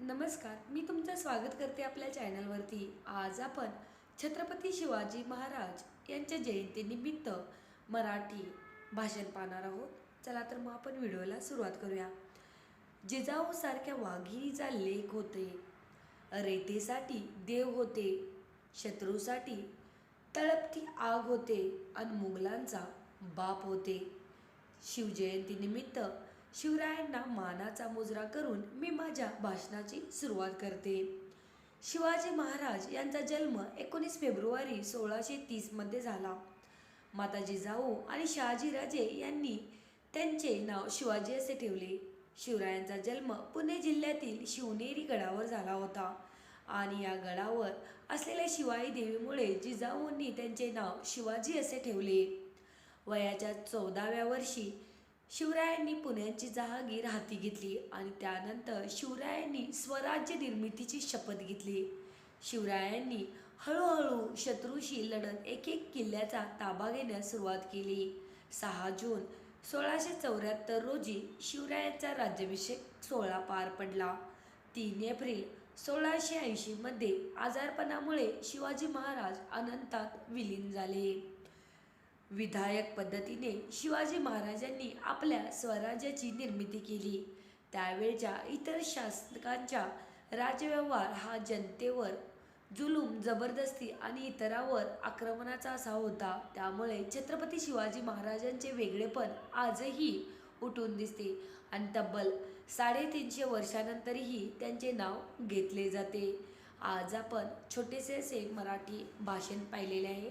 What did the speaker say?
नमस्कार मी तुमचं स्वागत करते आपल्या चॅनलवरती. आज आपण छत्रपती शिवाजी महाराज यांच्या जयंतीनिमित्त मराठी भाषण पाहणार आहोत. चला तर मग आपण व्हिडिओला सुरुवात करूया. जिजाऊ सारख्या वाघिणीचा लेख होते रेतेसाठी देव होते शत्रूसाठी तळपती आग होते आणि मुघलांचा बाप होते. शिवजयंतीनिमित्त शिवरायांना मानाचा मुजरा करून मी माझ्या भाषणाची सुरुवात करते. शिवाजी महाराज यांचा जन्म एकोणीस फेब्रुवारी सोळाशे तीसमध्ये झाला. माता जिजाऊ आणि शहाजीराजे यांनी त्यांचे नाव शिवाजी असे ठेवले. शिवरायांचा जन्म पुणे जिल्ह्यातील शिवनेरी गडावर झाला होता आणि या गडावर असलेल्या शिवाई देवीमुळे जिजाऊंनी त्यांचे नाव शिवाजी असे ठेवले. वयाच्या चौदाव्या वर्षी शिवरायांनी पुण्याची जहागीर हाती घेतली आणि त्यानंतर शिवरायांनी स्वराज्य निर्मितीची शपथ घेतली. शिवरायांनी हळूहळू शत्रूशी लढत एक एक किल्ल्याचा ताबा घेण्यास सुरुवात केली. सहा जून सोळाशे चौऱ्याहत्तर रोजी शिवरायांचा राज्याभिषेक सोहळा पार पडला. तीन एप्रिल सोळाशे ऐंशीमध्ये आजारपणामुळे शिवाजी महाराज अनंतात विलीन झाले. विधायक पद्धतीने शिवाजी महाराजांनी आपल्या स्वराज्याची निर्मिती केली. त्यावेळच्या इतर शासकांच्या राजव्यवहार हा जनतेवर जुलूम जबरदस्ती आणि इतरावर आक्रमणाचा असा होता. त्यामुळे छत्रपती शिवाजी महाराजांचे वेगळेपण आजही उठून दिसते आणि तब्बल साडेतीनशे वर्षानंतरही त्यांचे नाव घेतले जाते. आज आपण छोटेसे असे मराठी भाषण पाहिलेले आहे.